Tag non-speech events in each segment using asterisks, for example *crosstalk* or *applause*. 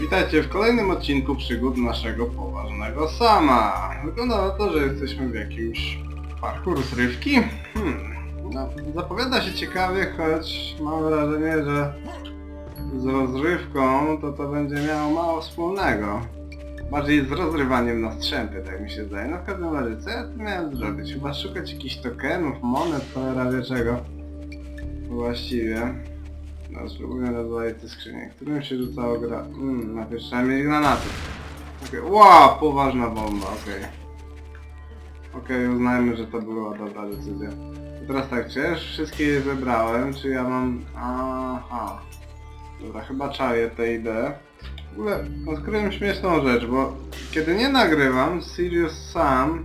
Witajcie w kolejnym odcinku przygód naszego poważnego sama. Wygląda na to, że jesteśmy w jakimś parku rozrywki. Hmm. No, zapowiada się ciekawie, choć mam wrażenie, że z rozrywką to to będzie miało mało wspólnego. Bardziej z rozrywaniem na strzępy, tak mi się zdaje. No w każdym razie, co ja tu miałem zrobić? Chyba szukać jakichś tokenów, monet, cholera wie czego. Właściwie. No, spróbuję rozwalić te skrzynie. Którym się rzucało gra? Mm, najpierw trzeba mieć granaty. Okej, wow, poważna bomba, okej. Okej, uznajmy, że to była dobra decyzja. Teraz tak, czy ja już wszystkie je zebrałem, czy ja mam... Aha. Dobra, chyba czaję tę ideę. W ogóle odkryłem śmieszną rzecz, bo kiedy nie nagrywam, Sirius sam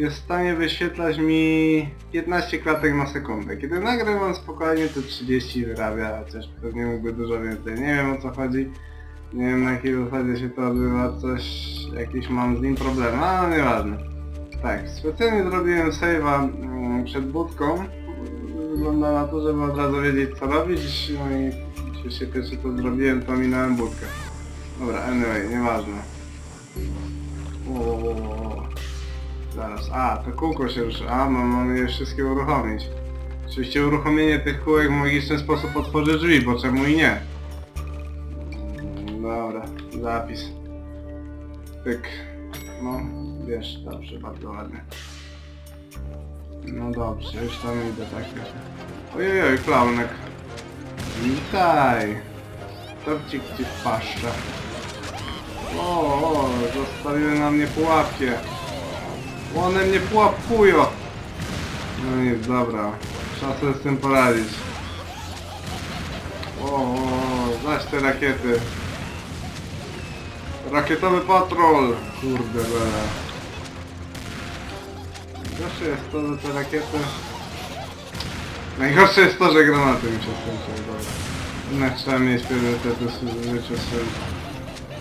jest w stanie wyświetlać mi 15 klatek na sekundę. Kiedy nagrywam spokojnie to 30 wyrabia, chociaż pewnie mógłby dużo więcej. Nie wiem o co chodzi. Nie wiem na jakiej zasadzie się to odbywa, coś, jakieś mam z nim problemy, ale nieważne. Tak, specjalnie zrobiłem save'a mm, przed budką. Wygląda na to, żeby od razu wiedzieć co robić, no i oczywiście pierwsze co zrobiłem to minąłem budkę. Dobra, anyway, nieważne. Zaraz, a, to kółko się ruszy. A, mam, mamy je wszystkie uruchomić. Oczywiście uruchomienie tych kółek w magiczny sposób otworzy drzwi, bo czemu i nie? Dobra, zapis. Pyk. No, wiesz, dobrze, bardzo ładnie. No dobrze, już tam idę tak. Ojej, klaunek. Witaj. Torcik ci w paszczę. O, o, zostawiły na mnie pułapkę. One mnie pułapują. No nic, dobra. Trzeba sobie z tym poradzić. O, o, zaś te rakiety. Rakietowy patrol. Kurde, bele. Najgorsze jest to, że te rakiety... Najgorsze jest to, że granaty mi się skończyły. Jednak trzeba mieć priorytety w życiu swym.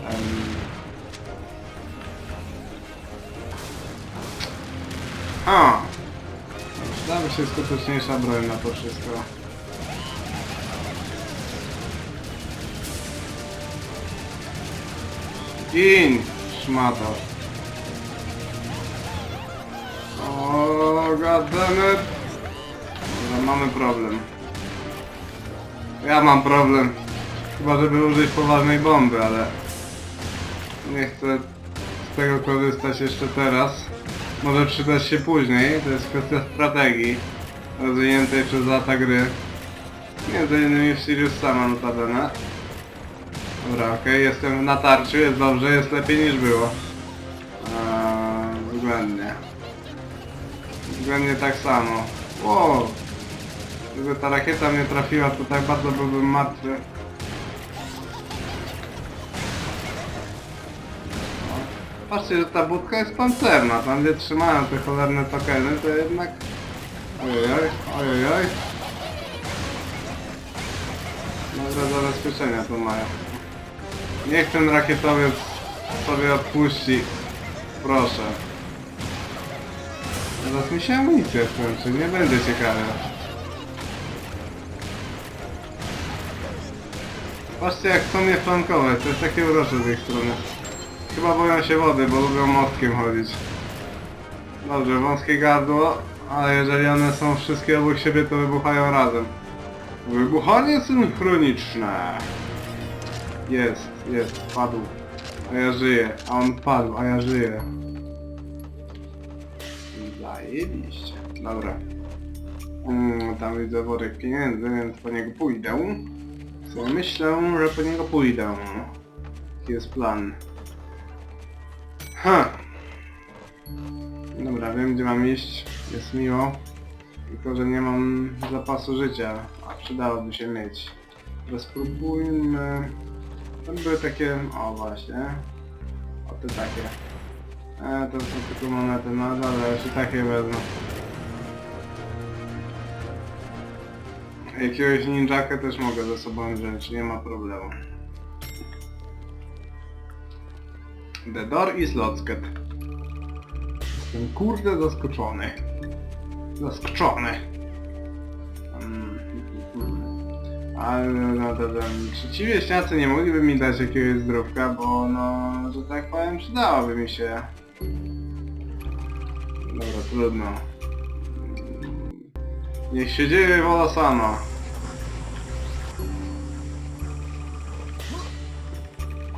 Em, A! Przydałaby się skuteczniejsza broń na to wszystko. Gin! Szmato. O, goddammit! Dobra, mamy problem. Ja mam problem. Chyba, żeby użyć poważnej bomby, ale... Nie chcę z tego korzystać jeszcze teraz. Może przydać się później, to jest kwestia strategii rozwiniętej przez lata gry. Między innymi w Sirius sama notabene. Dobra, okej, jestem na tarczy, jest dobrze, jest lepiej niż było. Eee, względnie. Względnie tak samo. Wow! Gdyby ta rakieta mnie trafiła, to tak bardzo byłbym martwy. Patrzcie, że ta budka jest pancerna, tam gdzie trzymają te cholerne tokeny, to jednak... Ojojoj, ojojoj. Dobre zabezpieczenia tu mają. Niech ten rakietowiec sobie odpuści. Proszę. Teraz mi się amunicja skończy, nie będzie ciekawe. Patrzcie jak chcą mnie flankować, to jest takie urocze z ich strony. Chyba boją się wody, bo lubią mostkiem chodzić. Dobrze, wąskie gardło, ale jeżeli one są wszystkie obok siebie, to wybuchają razem. Wybuchanie synchroniczne. Jest, jest, padł. A ja żyję, a on padł, a ja żyję. Zajebiście. Dobra. Mm, tam widzę worek pieniędzy, więc po niego pójdę. Co myślę, że po niego pójdę. Jaki jest plan? Ha! Dobra, wiem gdzie mam iść. Jest miło. Tylko, że nie mam zapasu życia, a przydałoby się mieć. Teraz spróbujmy... To były takie... O właśnie. O te takie. E, to są tylko monety, no już i takie wezmę. Jakiegoś ninjakę też mogę ze sobą wziąć, nie ma problemu. The door is locked. Jestem kurde zaskoczony. Zaskoczony. Mm, mm. A ale no to czy ci nie mogliby mi dać jakiegoś zdrówka, bo no, że tak powiem, przydałoby mi się. Dobra, trudno. Niech się dzieje wola sama.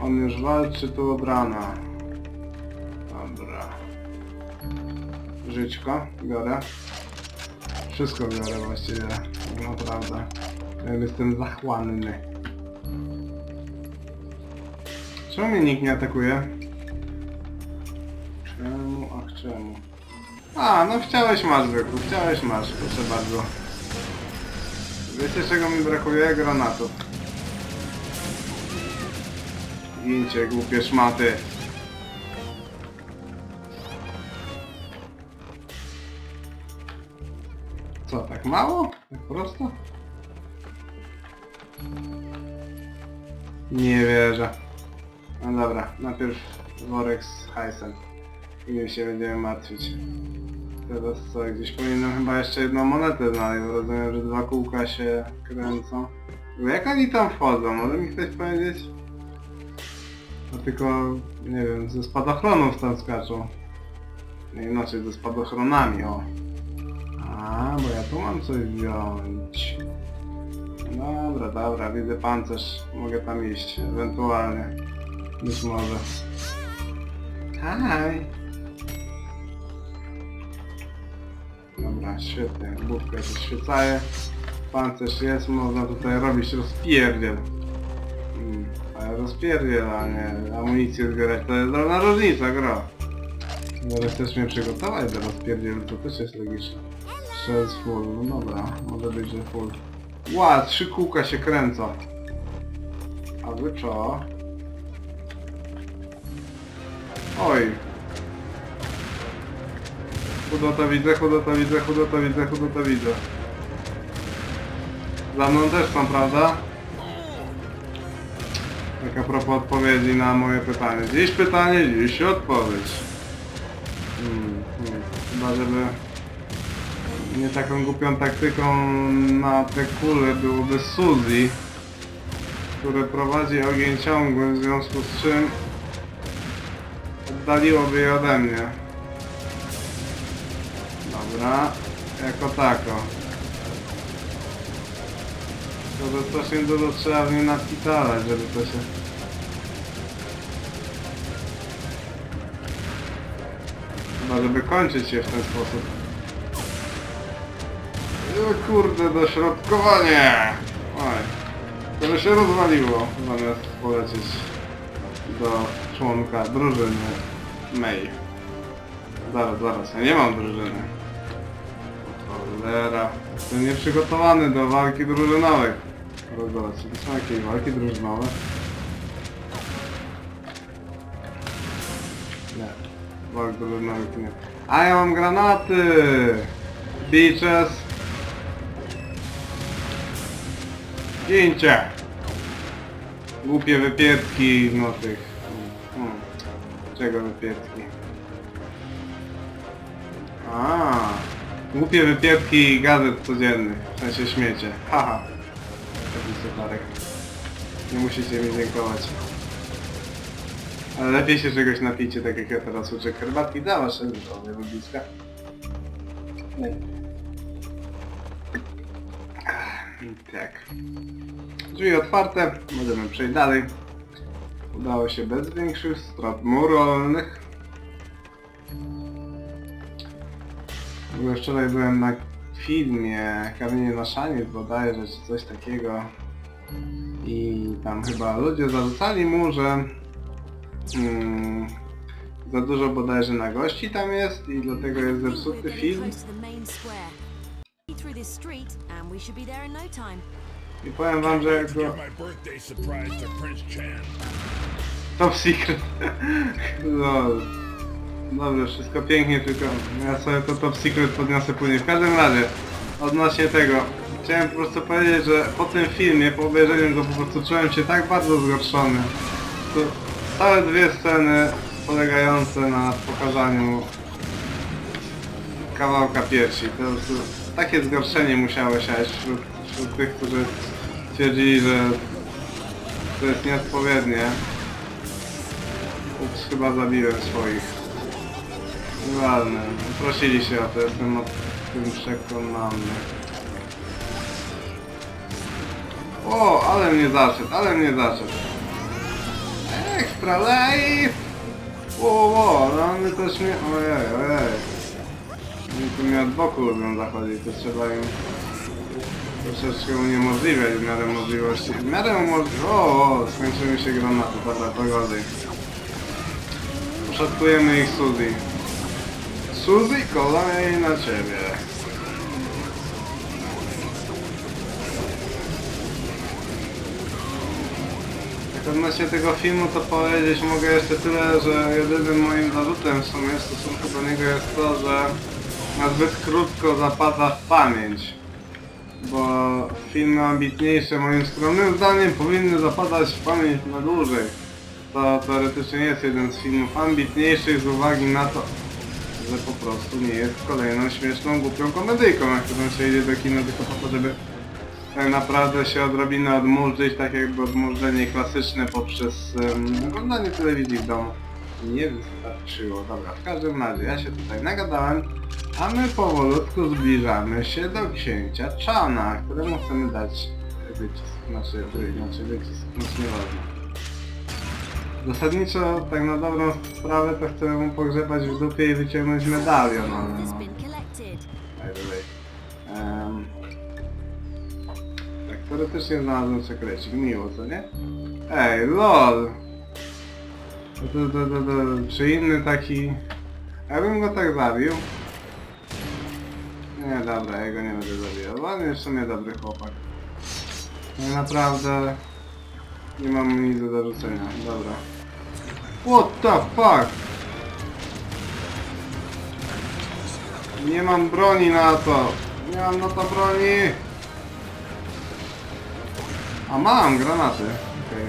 On już walczy tu od rana. Dobra. Żyćko, biorę. Wszystko biorę właściwie, tak naprawdę. Ja jestem zachłanny. Czemu mnie nikt nie atakuje? Czemu, ach czemu? A, no chciałeś masz, Byku, chciałeś masz, proszę bardzo. Wiecie czego mi brakuje? Granatów. Gincie, głupie szmaty. Co, tak mało? Tak prosto? Nie wierzę. No dobra, najpierw worek z hajsem. I się będziemy martwić. Teraz co, gdzieś powinienem chyba jeszcze jedną monetę znaleźć, bo rozumiem, że dwa kółka się kręcą. Jak oni tam wchodzą? Może mi ktoś powiedzieć? Tylko, nie wiem, ze spadochronów tam skaczą. Nie, inaczej, ze spadochronami, o. A, bo ja tu mam coś wziąć. Dobra, dobra, widzę pancerz. Mogę tam iść, ewentualnie. Być może. Haj! Dobra, świetnie. Główka się świecaje. Pancerz jest, można tutaj robić rozpierdziel. Mm, ale rozpierdziel, a nie amunicję zbierać. To jest drobna różnica, gro. Może chcesz mnie przygotować do rozpierdzielu, to też jest logiczne. Strzelc full, no dobra, może być, że full. Ła, trzy kółka się kręcą. A wy co? Oj. Chudota widzę, chudota widzę, chudota widzę, chudota widzę. Za mną też są, prawda? Tak a propos odpowiedzi na moje pytanie. Dziś pytanie, dziś odpowiedź. Hmm, hmm. Chyba żeby nie taką głupią taktyką na te kule byłoby Suzy, które prowadzi ogień ciągły, w związku z czym oddaliłoby je ode mnie. Dobra, jako tako. To by strasznie dużo trzeba w nie napitalać, żeby to się... Chyba, żeby kończyć je w ten sposób. O kurde, dośrodkowanie! Oj, to by się rozwaliło, zamiast polecieć do członka drużyny May. Zaraz, zaraz, ja nie mam drużyny. Cholera, jestem nieprzygotowany do walki drużynowej. Zaraz, czy to są jakieś walki drużynowe? Nie, walk drużynowych nie. A ja mam granaty! Beaches! Zdjęcie! Głupie wypierdki, no tych... Hmm. Czego wypierdki? A, Głupie wypierdki gazet codziennych, w sensie śmiecie. Haha. Nie musicie mi dziękować. Ale lepiej się czegoś napijcie, tak jak ja teraz uczę herbatki. Dla wasze zdrowie, lubiska. No Tak. Drzwi otwarte, możemy przejść dalej. Udało się bez większych strat moralnych. W ogóle wczoraj byłem na filmie Kamienie na szaniec bodajże, czy coś takiego. I tam chyba ludzie zarzucali mu, że mm, za dużo bodajże na gości tam jest i dlatego jest zepsuty film. I powiem wam, że jak go... Top secret. *laughs* No. Dobrze, wszystko pięknie, tylko ja sobie to top secret podniosę później. W każdym razie, odnośnie tego, chciałem po prostu powiedzieć, że po tym filmie, po obejrzeniu go po prostu czułem się tak bardzo zgorszony. To całe dwie sceny polegające na pokazaniu kawałka piersi. To prostu takie zgorszenie musiało siać wśród, wśród tych, którzy stwierdzili, że to jest nieodpowiednie. Ups, chyba zabiłem swoich. Nieważne, prosili się o to, jestem o tym przekonany. O, ale mnie zaszedł, ale mnie zaszedł. Ekstra life! O, o, no my też mnie... Ojej, ojej. Oni tu mnie od boku lubią zachodzić, to trzeba im troszeczkę uniemożliwiać w miarę możliwości. W miarę umożliwiać... O, o, skończyły się granaty, dobra, pogodzej. Poszatkujemy ich Suzy. Suzy, kolej na ciebie. Jak odnośnie tego filmu to powiedzieć mogę jeszcze tyle, że jedynym moim zarzutem w sumie w stosunku do niego jest to, że nazbyt krótko zapada w pamięć. Bo filmy ambitniejsze moim skromnym zdaniem powinny zapadać w pamięć na dłużej. To teoretycznie jest jeden z filmów ambitniejszych z uwagi na to, że po prostu nie jest kolejną śmieszną, głupią komedyjką, jak którą się idzie do kina tylko po to, żeby tak naprawdę się odrobinę odmurzyć, tak jakby odmurzenie klasyczne poprzez um, oglądanie telewizji w domu nie wystarczyło. Dobra, w każdym razie ja się tutaj nagadałem, a my powolutku zbliżamy się do księcia Chana, któremu chcemy dać wycisk, znaczy, znaczy wycisk, nic nieważne. Zasadniczo, tak na dobrą sprawę, to chcemy mu pogrzebać w dupie i wyciągnąć medalion, ale no... been collected. By the way. Em, tak, teoretycznie znalazłem sekrecik, miło, co nie? Ej, lol! To, to, to, to, to, czy inny taki... Ja bym go tak zabił. Nie, dobra, ja go nie będę zabijał. On jest w sumie dobry chłopak. No naprawdę... Nie mam nic do zarzucenia, dobra. What the fuck? Nie mam broni na to. Nie mam na to broni. A mam granaty. Okej.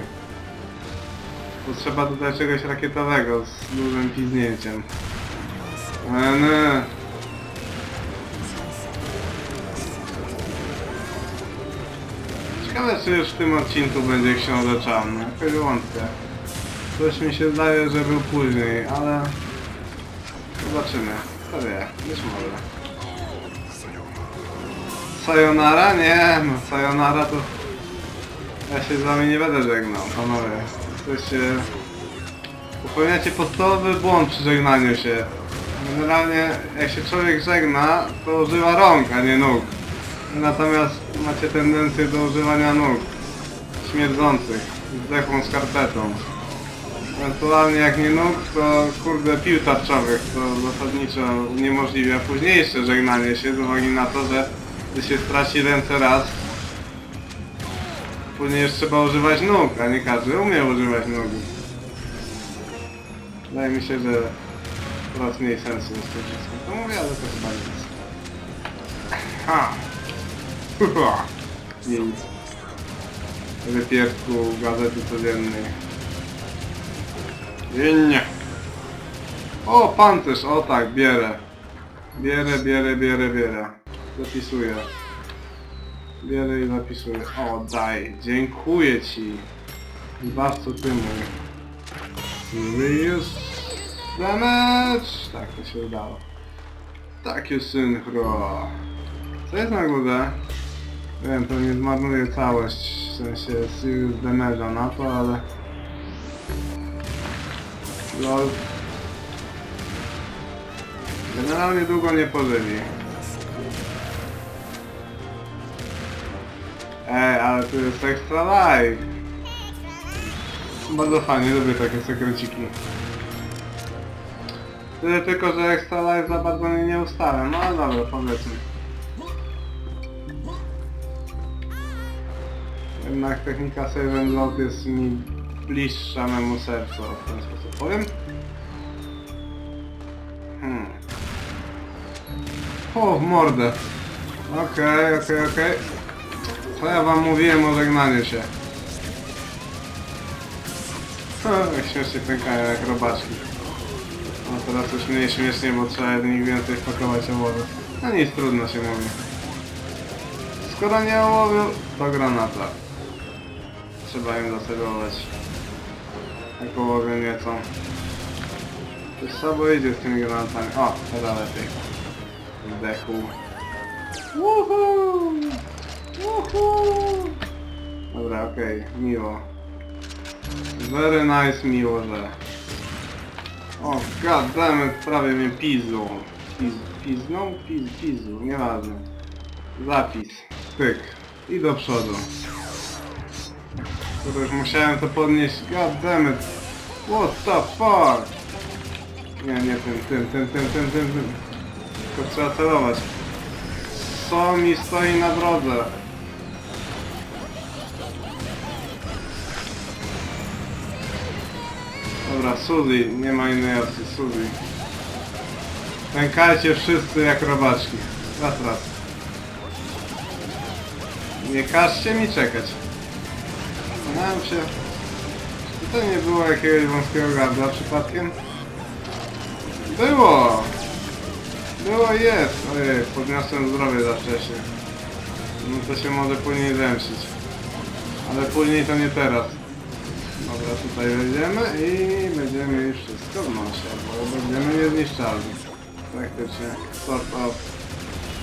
To trzeba tutaj czegoś rakietowego z dużym piznięciem. E, nie. Ciekawe czy już w tym odcinku będzie książę Chan. Jakoś wątpię. Coś mi się zdaje, że był później, ale... Zobaczymy. Kto wie, być może. Sayonara? Nie, no sayonara to... Ja się z wami nie będę żegnał, panowie. Jesteście... Popełniacie podstawowy błąd przy żegnaniu się. Generalnie, jak się człowiek żegna, to używa rąk, a nie nóg. Natomiast macie tendencję do używania nóg. Śmierdzących. Z dechą skarpetą. Ewentualnie jak nie nóg, to kurde pił tarczowych, to zasadniczo uniemożliwia późniejsze żegnanie się z uwagi na to, że gdy się straci ręce raz, później już trzeba używać nóg, a nie każdy umie używać nogi. Wydaje mi się, że coraz mniej sensu jest w tym wszystkim. To mówię, ale to chyba nic. Ha! Hua! Nic. Wypierdku gazety codziennej. Nie. O, pancerz, o tak, bierę. Bierę, bierę, bierę, bierę. Zapisuję. Bierę i zapisuję. O, daj, dziękuję ci. Zbawco ty mój. Serious damage! Tak, to się udało. Takie synchro. Co jest na górze? Wiem, to nie zmarnuje całość, w sensie damage'a na to, ale... Lol. Generalnie długo nie pożyli. Ej, ale tu jest extra life. Bardzo fajnie, lubię takie sekreciki. Tyle tylko, że extra life za bardzo mnie nie ustawiam, no ale dobra, powiedzmy. Jednak technika save and load jest mi bliższa memu sercu, w ten sposób powiem. Hmm. O, w mordę. Okej, okej, okej. Co ja wam mówiłem o żegnaniu się? Jak śmiesznie pękają jak robaczki. No teraz już mniej śmiesznie, bo trzeba z nich więcej wpakować owocu. No nic, trudno się mówi. Skoro nie ołowił, to granata. Trzeba im zaserwować. Na połowę nieco. To słabo idzie z tymi granatami. O, teraz lepiej. Zdechł. Woohoo! Woohoo! Dobra, okej, miło. Very nice, miło, że... O, god damn it, prawie mnie pizną. Piz, pizną? Piz, pizu, nieważne. Zapis. Pyk. I do przodu. Kurde, już musiałem to podnieść. God damn it. What the fuck? Nie, nie tym, tym, tym, tym, tym, tym, tym. Tylko trzeba celować. Co mi stoi na drodze? Dobra, Suzy, nie ma innej opcji, Suzy. Pękajcie wszyscy jak robaczki. Raz, raz. Nie każcie mi czekać. Zastanawiam się, czy tutaj nie było jakiegoś wąskiego gardła przypadkiem? Było! Było jest! Ojej, podniosłem zdrowie za wcześnie. No to się może później zemścić. Ale później to nie teraz. Dobra, tutaj wejdziemy i będziemy mieli wszystko w nosie, bo będziemy niezniszczalni. Praktycznie. Sort of.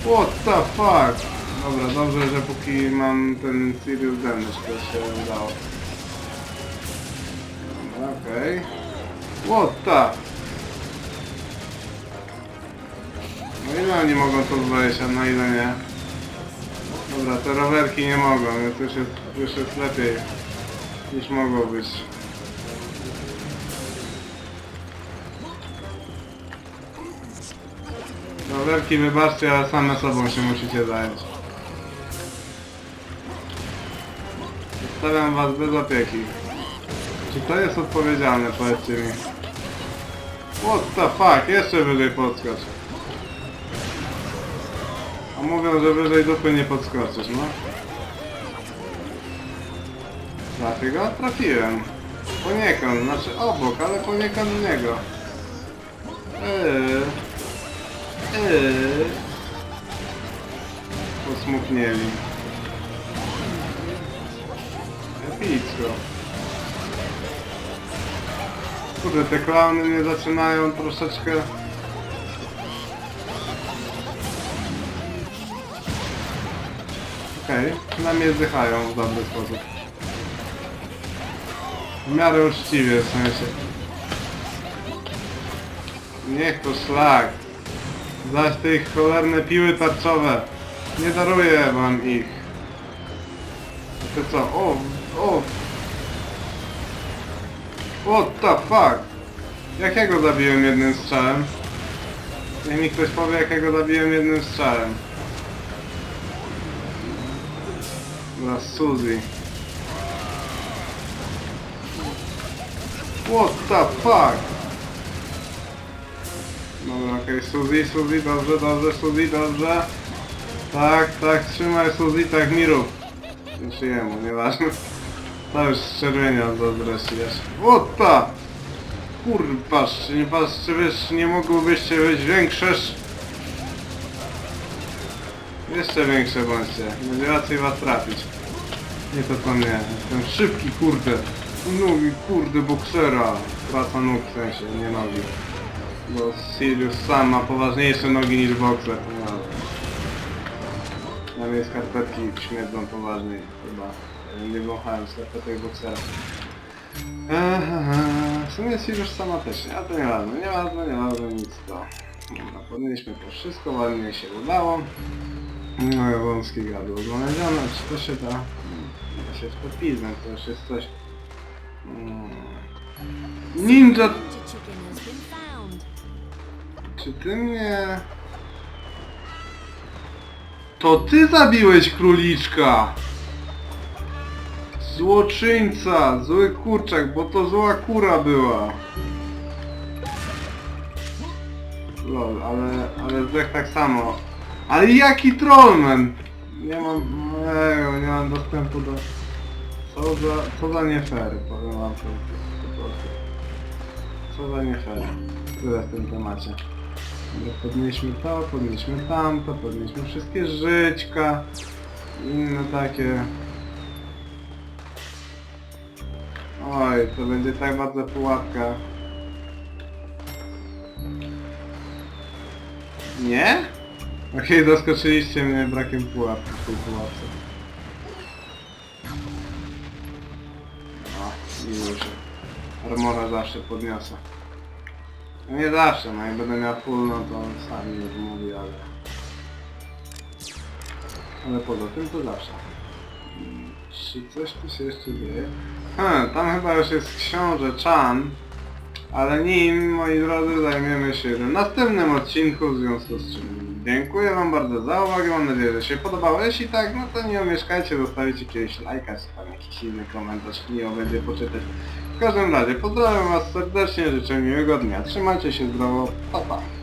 What the fuck? Dobra, dobrze, że póki mam ten serious damage, to się udało. Okej. What the? No ile oni mogą to wejść, a na ile nie? Dobra, te rowerki nie mogą, więc już jest, już jest lepiej niż mogło być. Rowerki wybaczcie, ale same sobą się musicie zająć. Zostawiam was bez opieki. Czy to jest odpowiedzialne, powiedzcie mi. What the fuck, jeszcze wyżej podskocz. A mówią, że wyżej dupy nie podskoczysz, no. Trafię go? Trafiłem. Poniekąd, znaczy obok, ale poniekąd niego. Eee. Eee. Posmutnieli. Epicko. Kurde, te klauny mnie zaczynają troszeczkę... Okej, przynajmniej zdychają w dobry sposób. W miarę uczciwie, w sensie. Niech to szlak. Zaś te ich cholerne piły tarczowe. Nie daruję wam ich. To co? O, o. What the fuck? Jakiego zabiłem jednym strzałem? Niech mi ktoś powie, jakiego zabiłem jednym strzałem. Dobra, Suzy. What the fuck? Dobra, okej, Suzy, Suzy, dobrze, dobrze, Suzy, dobrze. Tak, tak, trzymaj Suzy, tak mi rób. Znaczy jemu, nieważne. To już czerwienia. What the? Kurwa, czy nie czy wiesz, nie mogłybyście być większe? sz- Jeszcze większe bądźcie. Będzie łatwiej was trafić. Nie to co mnie. Jestem szybki, kurde. Nogi, kurde, boksera. Praca nóg w sensie, nie nogi. Bo Sirius sam ma poważniejsze nogi niż bokser. No. Na mnie skarpetki śmierdzą poważniej chyba. Nie wąchałem skarpetek boksera. Eee, w sumie Sirius sama też a to nieważne, nieważne, nieważne, nic to. Dobra, podnieśmy to wszystko, ładnie się udało. No i wąskie gadło znalezione, czy to się da? Hmm, Da się w to już jest coś... Mm. Ninja. Czy ty mnie... To ty zabiłeś króliczka! Złoczyńca! Zły kurczak, bo to zła kura była! Lol, ale, ale zdech tak samo. Ale jaki trollman! Nie mam... Ego, nie mam dostępu do... Co za... co za nie fair, powiem wam to. Co za nie fair. Tyle w tym temacie. Podnieśmy to, podnieśmy tamto, podnieśmy wszystkie żyćka. Inne takie. Oj, to będzie tak bardzo pułapka. Nie? Okej, zaskoczyliście mnie brakiem pułapki w tej pułapce. Miło się. Armora zawsze podniosę. No nie zawsze, no jak będę miał full, no to sami już mówi, ale... Ale poza tym to zawsze. Mm, Czy coś tu się jeszcze dzieje? Hmm, tam chyba już jest książę Chan, ale nim, moi drodzy, zajmiemy się w następnym odcinku, w związku z czym dziękuję wam bardzo za uwagę, mam nadzieję, że się podobało. Jeśli tak, no to nie omieszkajcie zostawić jakiegoś lajka, czy tam jakiś inny komentarz, miło będzie poczytać. W każdym razie, pozdrawiam was serdecznie, życzę miłego dnia, trzymajcie się zdrowo, pa pa.